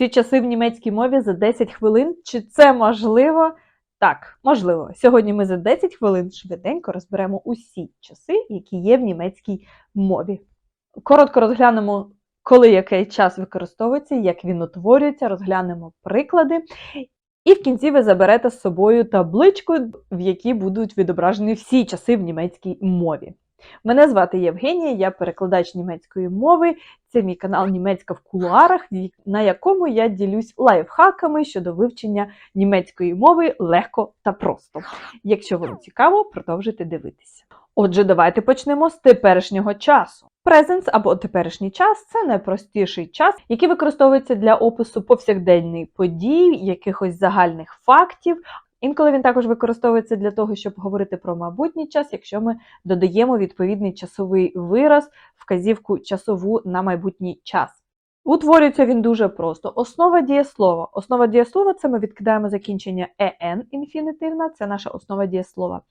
Всі часи в німецькій мові за 10 хвилин. Чи це можливо? Так, можливо. Сьогодні ми за 10 хвилин швиденько розберемо усі часи, які є в німецькій мові. Коротко розглянемо, коли який час використовується, як він утворюється, розглянемо приклади. І в кінці ви заберете з собою табличку, в якій будуть відображені всі часи в німецькій мові. Мене звати Євгенія, я перекладач німецької мови. Це мій канал Німецька в кулуарах, на якому я ділюсь лайфхаками щодо вивчення німецької мови легко та просто. Якщо вам цікаво, продовжуйте дивитися. Отже, давайте почнемо з теперішнього часу. Presence або теперішній час це найпростіший час, який використовується для опису повсякденних подій, якихось загальних фактів. Інколи він також використовується для того, щоб говорити про майбутній час, якщо ми додаємо відповідний часовий вираз, вказівку часову на майбутній час. Утворюється він дуже просто. Основа дієслова. Основа дієслова це ми відкидаємо закінчення «en» інфінітивна, це наша основа дієслова,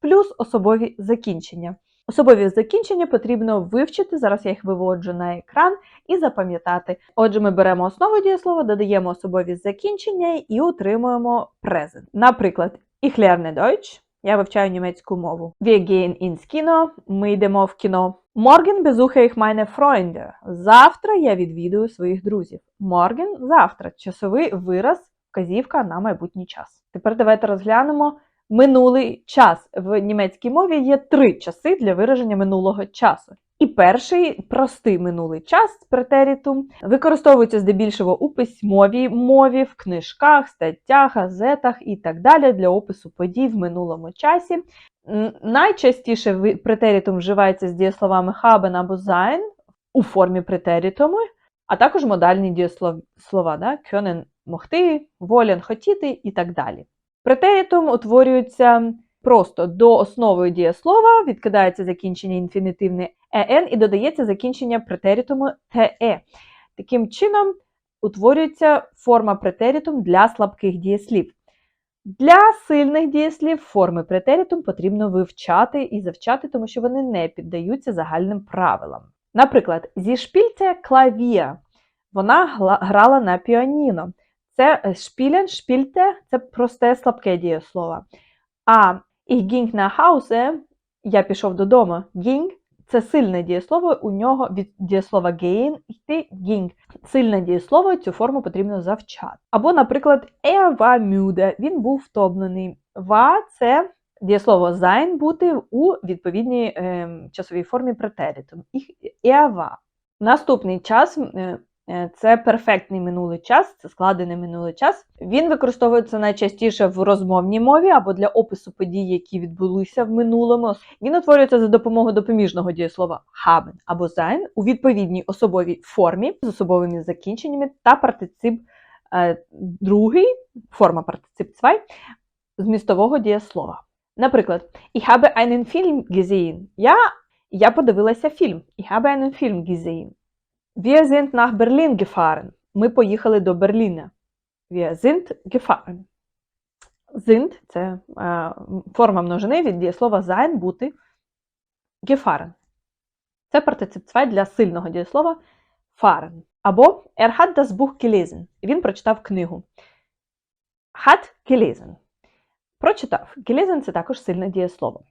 плюс особові закінчення. Особові закінчення потрібно вивчити, зараз я їх виводжу на екран і запам'ятати. Отже, ми беремо основу дієслова, додаємо особові закінчення і отримуємо present. Наприклад, ich lerne Deutsch, я вивчаю німецьку мову. Wir gehen ins Kino, ми йдемо в кіно. Morgen besuche ich meine Freunde. Завтра я відвідую своїх друзів. Morgen – завтра. Часовий вираз, вказівка на майбутній час. Тепер давайте розглянемо минулий час. В німецькій мові є три часи для вираження минулого часу. І перший простий минулий час претерітум використовується здебільшого у письмовій мові, в книжках, статтях, газетах і так далі для опису подій в минулому часі. Найчастіше претерітум вживається з дієсловами haben або sein у формі претерітуму, а також модальні дієслова да? können – могти, волен хотіти і так далі. Претерітум утворюється просто до основи дієслова, відкидається закінчення інфінітивне «en» і додається закінчення претерітуму «те». Таким чином утворюється форма претерітум для слабких дієслів. Для сильних дієслів форми претерітум потрібно вивчати і завчати, тому що вони не піддаються загальним правилам. Наприклад, зі шпільця клавія. Вона грала на піаніно. Це шпілен, шпільте це просте слабке дієслово. А ich ging nach я пішов додому. Ging це сильне дієслово, у нього від дієслова gehen йти ging. Сильне дієслово, цю форму потрібно завчати. Або, наприклад, war müde, він був втомлений. War – це дієслово sein бути у відповідній е, часовій формі претеритум. Er. Наступний час е, це перфектний минулий час, це складений минулий час. Він використовується найчастіше в розмовній мові або для опису подій, які відбулися в минулому. Він утворюється за допомогою допоміжного дієслова haben або sein у відповідній особовій формі з особовими закінченнями та партицип е, другий, форма партицип 2 змістового дієслова. Наприклад, ich habe einen Film gesehen. Я, я подивилася фільм. Ich habe einen Film gesehen. Wir sind nach Berlin gefahren. Ми поїхали до Берліна. Wir sind gefahren. Sind – це е, форма множини від дієслова sein бути gefahren. Це партицип 2 для сильного дієслова fahren. Або er hat das Buch gelesen. Він прочитав книгу. Hat gelesen. Прочитав. Gelesen – це також сильне дієслово.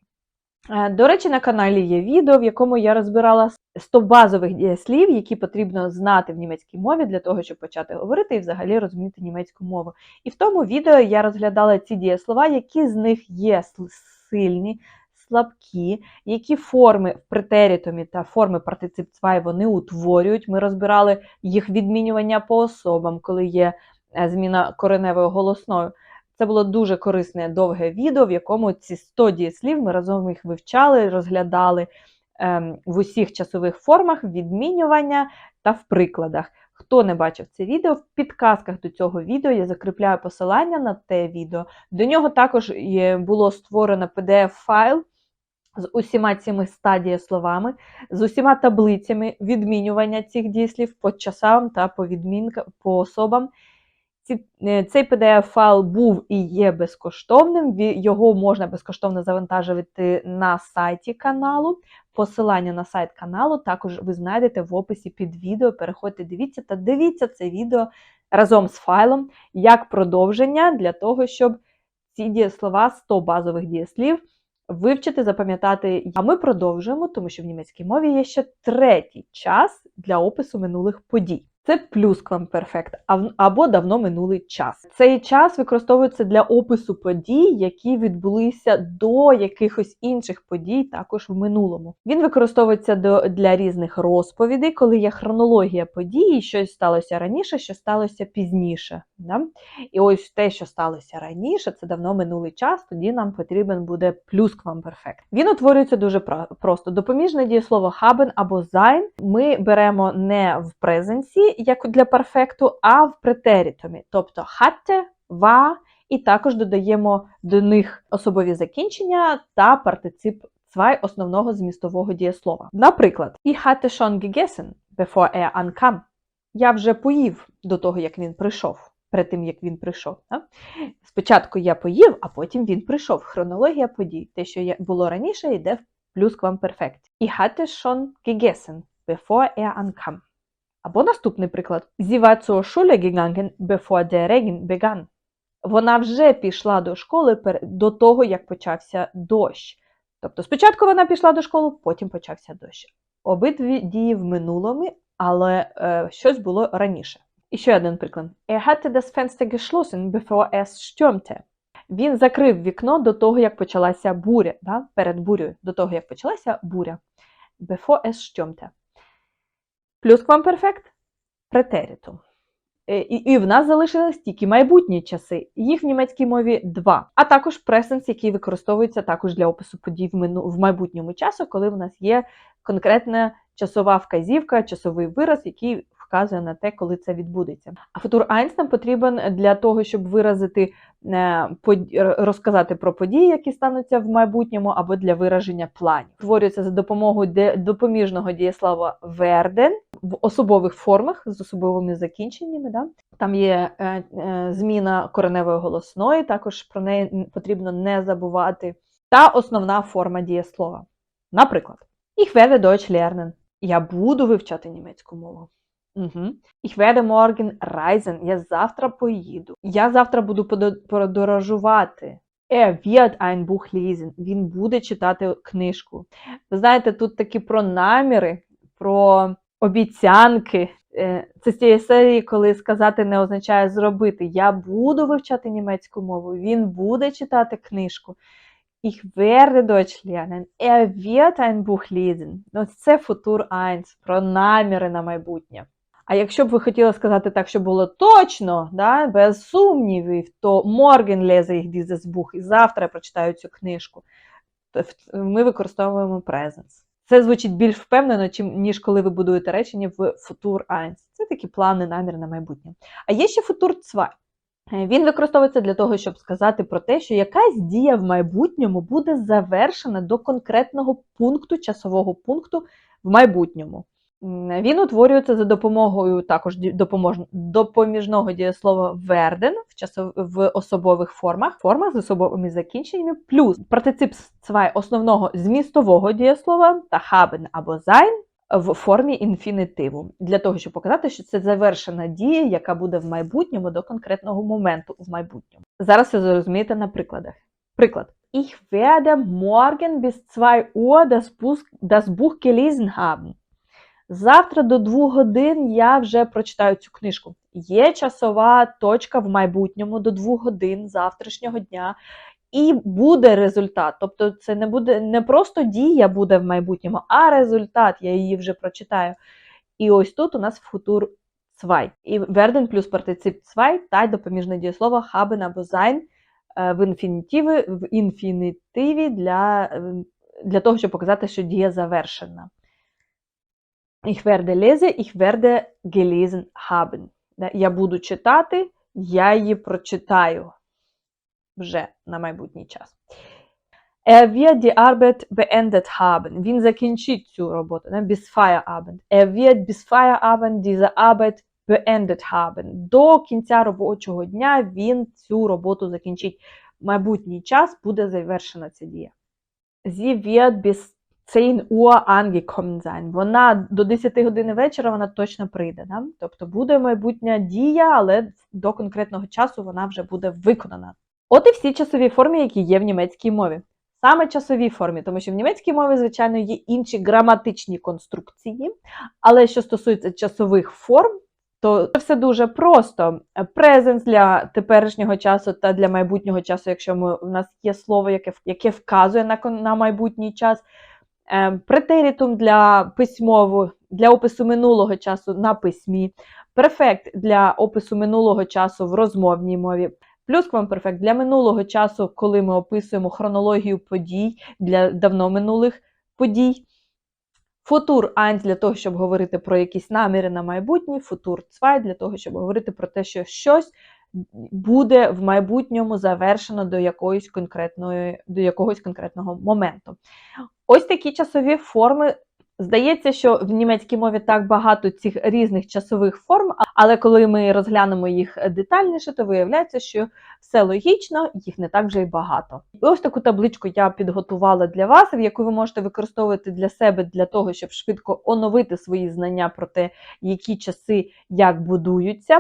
Е, до речі, на каналі є відео, в якому я розбирала 100 базових дієслів, які потрібно знати в німецькій мові для того, щоб почати говорити і взагалі розуміти німецьку мову. І в тому відео я розглядала ці дієслова, які з них є сильні, слабкі, які форми в претерітумі та форми партицип 2 вони утворюють. Ми розбирали їх відмінювання по особам, коли є е, зміна кореневою голосною. Це було дуже корисне довге відео, в якому ці 100 дієслів ми разом їх вивчали, розглядали ем, в усіх часових формах відмінювання та в прикладах. Хто не бачив це відео, в підказках до цього відео я закріпляю посилання на те відео. До нього також було створено PDF-файл з усіма цими 100 дієсловами, з усіма таблицями відмінювання цих дієслів по часам та по відмінкам по особам. Е, цей PDF-файл був і є безкоштовним, його можна безкоштовно завантажувати на сайті каналу. Посилання на сайт каналу також ви знайдете в описі під відео. Переходьте, дивіться та дивіться це відео разом з файлом як продовження для того, щоб ці дієслова 100 базових дієслів вивчити, запам'ятати. А ми продовжуємо, тому що в німецькій мові є ще третій час для опису минулих подій. Це плюсквамперфект або давно минулий час. Цей час використовується для опису подій, які відбулися до якихось інших подій, також в минулому. Він використовується до, для різних розповідей, коли є хронологія подій, щось сталося раніше, що сталося пізніше. Да? І ось те, що сталося раніше, це давно минулий час, тоді нам потрібен буде плюсквамперфект. Він утворюється дуже просто. Допоміжне дієслово haben або sein ми беремо не в презенсі, як для перфекту, а в претерітумі, тобто hatte, war, і також додаємо до них особові закінчення та партицип zwei основного змістового дієслова. Наприклад, ich hatte schon gegessen, bevor er ankam. Я вже поїв до того, як він прийшов. Перед тим, як він прийшов. Так? Спочатку я поїв, а потім він прийшов. Хронологія подій. Те, що було раніше, йде в плюс плюсквамперфект. Ich hatte schon gegessen, bevor er ankam. Або наступний приклад: Sie war zur Schule gegangen, bevor der Regen begann. Вона вже пішла до школи до того, як почався дощ. Тобто, спочатку вона пішла до школи, потім почався дощ. Обидві дії в минулому, але е, щось було раніше. І ще один приклад. Er hatte das Fenster geschlossen, bevor es stürmte. Він закрив вікно до того, як почалася буря. Да? Перед бурею, до того, як почалася буря. Before es stürmte. Плюс квамперфект претерітум. І, і в нас залишились тільки майбутні часи. Їх в німецькій мові два. А також пресенс, який використовується також для опису подій в, мину, в майбутньому часу, коли в нас є конкретна часова вказівка, часовий вираз, який вказує на те, коли це відбудеться. А футур Айнс нам потрібен для того, щоб виразити, е, розказати про події, які стануться в майбутньому, або для вираження планів. Творюється за допомогою допоміжного дієслова верден в особових формах з особовими закінченнями. Да? Там є е, е, зміна кореневої голосної, також про неї потрібно не забувати. Та основна форма дієслова. Наприклад, Ich werde Deutsch lernen. Я буду вивчати німецьку мову. Угу. Ich werde morgen reisen. Я завтра поїду. Я завтра буду подорожувати. Er wird ein Buch lesen. Він буде читати книжку. Ви знаєте, тут такі про наміри, про обіцянки. Е, це з тієї серії, коли сказати не означає зробити. Я буду вивчати німецьку мову, він буде читати книжку. Ich werde Deutsch lernen. Er wird ein Buch lesen. Ось це футур 1, про наміри на майбутнє. А якщо б ви хотіли сказати так, щоб було точно, да, без сумнівів, то Morgen lese ich dieses і завтра прочитаю цю книжку, ми використовуємо presence. Це звучить більш впевнено, ніж коли ви будуєте речення в футур 1. Це такі плани, намір на майбутнє. А є ще футур 2. Він використовується для того, щоб сказати про те, що якась дія в майбутньому буде завершена до конкретного пункту, часового пункту в майбутньому. Він утворюється за допомогою також допомож... допоміжного дієслова верден в часов... в особових формах, формах з особовими закінченнями, плюс партицип цвай основного змістового дієслова та haben або sein в формі інфінітиву, для того, щоб показати, що це завершена дія, яка буде в майбутньому до конкретного моменту в майбутньому. Зараз ви зрозумієте на прикладах. Приклад. Ich werde morgen bis 2 Uhr das Buch, das Buch gelesen haben. Завтра до двох годин я вже прочитаю цю книжку. Є часова точка в майбутньому до двох годин завтрашнього дня, і буде результат. Тобто, це не буде не просто дія буде в майбутньому, а результат. Я її вже прочитаю. І ось тут у нас футур цвай. І верден плюс партицип цвай та допоміжне дієслово haben або sein е, в інфінітиві, в інфінітиві для, е, для того, щоб показати, що дія завершена. Ich werde lesen, ich werde gelesen haben. Я буду читати, я її прочитаю вже на майбутній час. Er wird die Arbeit beendet haben. Він закінчить цю роботу. Bis Feierabend. Er wird bis Feierabend diese Arbeit beendet haben. До кінця робочого дня він цю роботу закінчить. Майбутній час буде завершена ця дія. Sie wird bis 10 Uhr angekommen sein. Вона до 10 години вечора вона точно прийде. Да? Тобто буде майбутня дія, але до конкретного часу вона вже буде виконана. От і всі часові форми, які є в німецькій мові. Саме часовій формі, тому що в німецькій мові, звичайно, є інші граматичні конструкції, але що стосується часових форм, то це все дуже просто. Презенс для теперішнього часу та для майбутнього часу, якщо ми, у нас є слово, яке, яке вказує на, на майбутній час. Е, Претерітум для письмову, для опису минулого часу на письмі, перфект для опису минулого часу в розмовній мові. Плюсквамперфект для минулого часу, коли ми описуємо хронологію подій для давно минулих подій. Футур 1 для того, щоб говорити про якісь наміри на майбутнє, футур 2 для того, щоб говорити про те, що щось буде в майбутньому завершено до якоїсь конкретної, до якогось конкретного моменту. Ось такі часові форми. Здається, що в німецькій мові так багато цих різних часових форм, але коли ми розглянемо їх детальніше, то виявляється, що все логічно, їх не так вже й багато. І ось таку табличку я підготувала для вас, в яку ви можете використовувати для себе для того, щоб швидко оновити свої знання про те, які часи як будуються.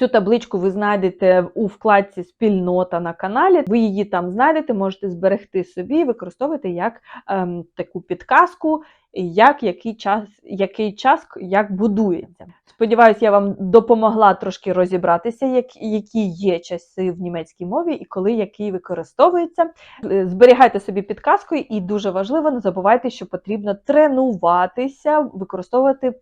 Цю табличку ви знайдете у вкладці Спільнота на каналі. Ви її там знайдете, можете зберегти собі і використовувати як ем, таку підказку, як який час, який час як будується. Сподіваюсь, я вам допомогла трошки розібратися, як, які є часи в німецькій мові і коли який використовується. Е, Зберігайте собі підказку, і дуже важливо, не забувайте, що потрібно тренуватися, використовувати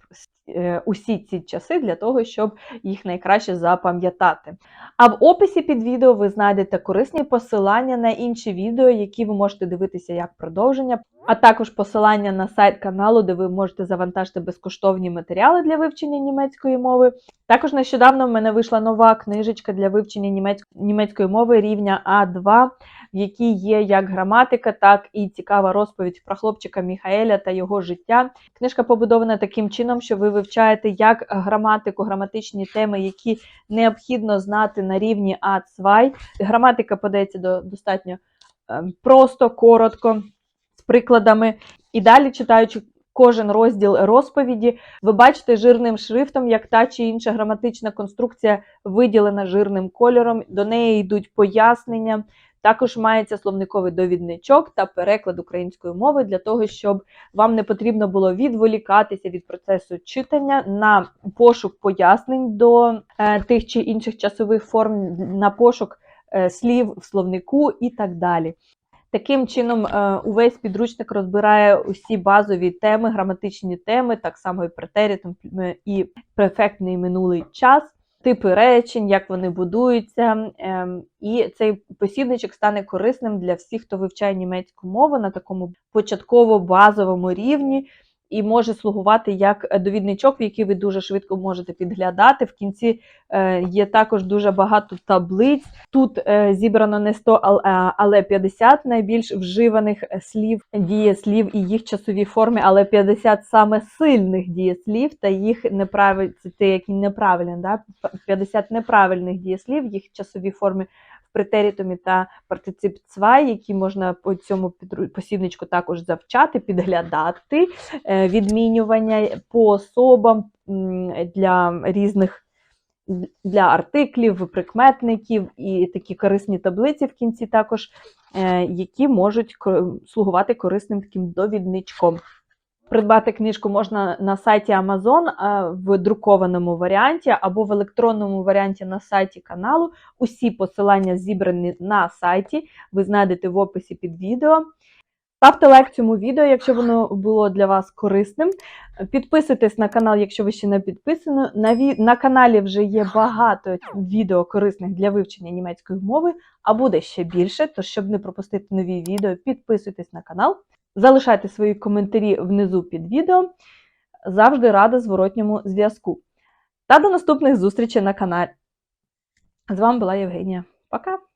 е, усі ці часи для того, щоб їх найкраще запам'ятати. А в описі під відео ви знайдете корисні посилання на інші відео, які ви можете дивитися як продовження, а також посилання на сайт каналу, де ви можете завантажити безкоштовні матеріали для вивчення німецької мови. Також нещодавно в мене вийшла нова книжечка для вивчення німецької, мови рівня А2, в якій є як граматика, так і цікава розповідь про хлопчика Міхаеля та його життя. Книжка побудована таким чином, що ви вивчаєте як граматику, граматичні теми, які необхідно знати на рівні А2. Граматика подається достатньо ем, просто, коротко, прикладами. І далі, читаючи кожен розділ розповіді, ви бачите жирним шрифтом, як та чи інша граматична конструкція виділена жирним кольором, до неї йдуть пояснення. Також мається словниковий довідничок та переклад української мови для того, щоб вам не потрібно було відволікатися від процесу читання на пошук пояснень до е, тих чи інших часових форм, на пошук е, слів в словнику і так далі. Таким чином, е, увесь підручник розбирає усі базові теми, граматичні теми, так само і претерітум е, і префектний минулий час, типи речень, як вони будуються. Ем, І цей посібничок стане корисним для всіх, хто вивчає німецьку мову на такому початково-базовому рівні. І може слугувати як довідничок, в який ви дуже швидко можете підглядати. В кінці е, є також дуже багато таблиць. Тут е, зібрано не 100, але 50 найбільш вживаних слів, дієслів і їх часові форми, але 50 саме сильних дієслів та їх неправиль... те, які неправильні, да? 50 неправильних дієслів, їх часові форми в претерітумі та партицип цвай, які можна по цьому посібничку також завчати, підглядати, е, відмінювання по особам для різних для артиклів, прикметників і такі корисні таблиці в кінці також, е, які можуть слугувати корисним таким довідничком. Придбати книжку можна на сайті Amazon в друкованому варіанті або в електронному варіанті на сайті каналу. Усі посилання зібрані на сайті, ви знайдете в описі під відео. Ставте лайк цьому відео, якщо воно було для вас корисним. Підписуйтесь на канал, якщо ви ще не підписані. На, ві... на каналі вже є багато відео корисних для вивчення німецької мови, а буде ще більше. Тож, щоб не пропустити нові відео, підписуйтесь на канал, залишайте свої коментарі внизу під відео. Завжди рада зворотньому зв'язку. Та до наступних зустрічей на каналі. З вами була Євгенія. Пока!